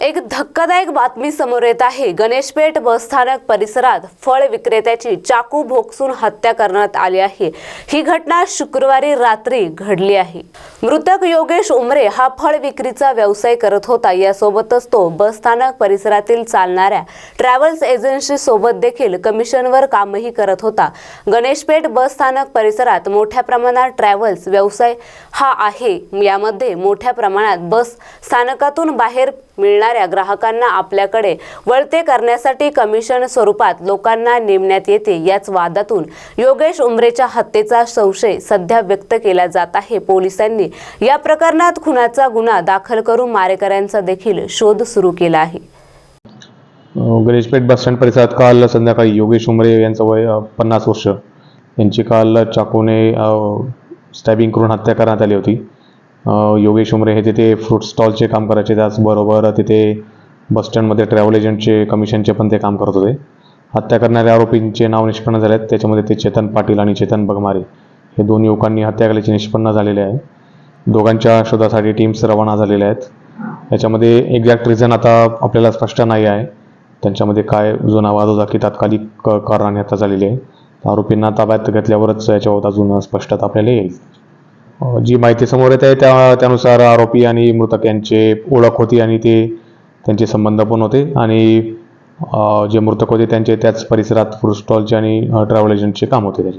एक धक्कादायक बातमी समोर येत आहे. गणेशपेठ बसस्थानक परिसरात फळ विक्रेत्याची चाकू भोगसून हत्या करण्यात आली आहे. ही घटना शुक्रवारी रात्री घडली आहे. मृतक योगेश उमरे हा फळ विक्रीचा व्यवसाय करत होता. यासोबतच तो बसस्थानक परिसरातील चालणाऱ्या ट्रॅव्हल्स एजन्सी सोबत देखील कमिशनवर कामही करत होता. गणेशपेठ बसस्थानक परिसरात मोठ्या प्रमाणात ट्रॅव्हल्स व्यवसाय हा आहे. यामध्ये मोठ्या प्रमाणात बस स्थानकातून बाहेर मिळणाऱ्या ग्राहकांना आपल्याकडे वळते करण्यासाठी कमिशन स्वरूपात लोकांना नेमण्यात येते. याच वादातून योगेश उमरेच्या हत्येचा संशय सध्या व्यक्त केला जात आहे. पोलिसांनी या प्रकरणात खुनाचा गुन्हा दाखल करून मारेकऱ्यांचा देखील शोध सुरू केला आहे. अ, गणेशपेठ बसस्टँड परिसरात काल संध्याकाळी योगेश उमरे यांचं वय पन्नास वर्ष. यांची काल चाकूने स्टॅबिंग करून हत्या करण्यात आली होती. योगेश उमरे हे तिथे फ्रूट स्टॉलचे काम करायचे. त्याचबरोबर तिथे बसस्टँडमध्ये ट्रॅव्हल एजंटचे कमिशनचे पण ते काम करत होते. हत्या करणाऱ्या आरोपींचे नाव निष्पन्न झाले आहेत त्याच्यामध्ये ते चेतन पाटील आणि चेतन बगमारे. हे दोन युवकांनी हत्या केल्याचे निष्पन्न झालेले आहे. दोघांच्या शोधासाठी टीम्स रवाना झालेल्या आहेत. याच्यामध्ये एक्झॅक्ट रिझन आता आपल्याला स्पष्ट नाही आहे. त्यांच्यामध्ये काय जुना वाद होता की तात्कालिक कारण कारणाने झालेली आहे. आरोपींना ताब्यात घेतल्यावरच याच्यावर अजून स्पष्टता आपल्याला येईल. जी माहिती समोर येत आहे त्या त्यानुसार आरोपी आणि मृतक यांचे ओळख होती आणि ते त्यांचे संबंध पण होते. आणि जे मृतक होते त्यांचे त्याच परिसरात फूड स्टॉलचे आणि ट्रॅव्हल एजंटचे काम होते त्याचे.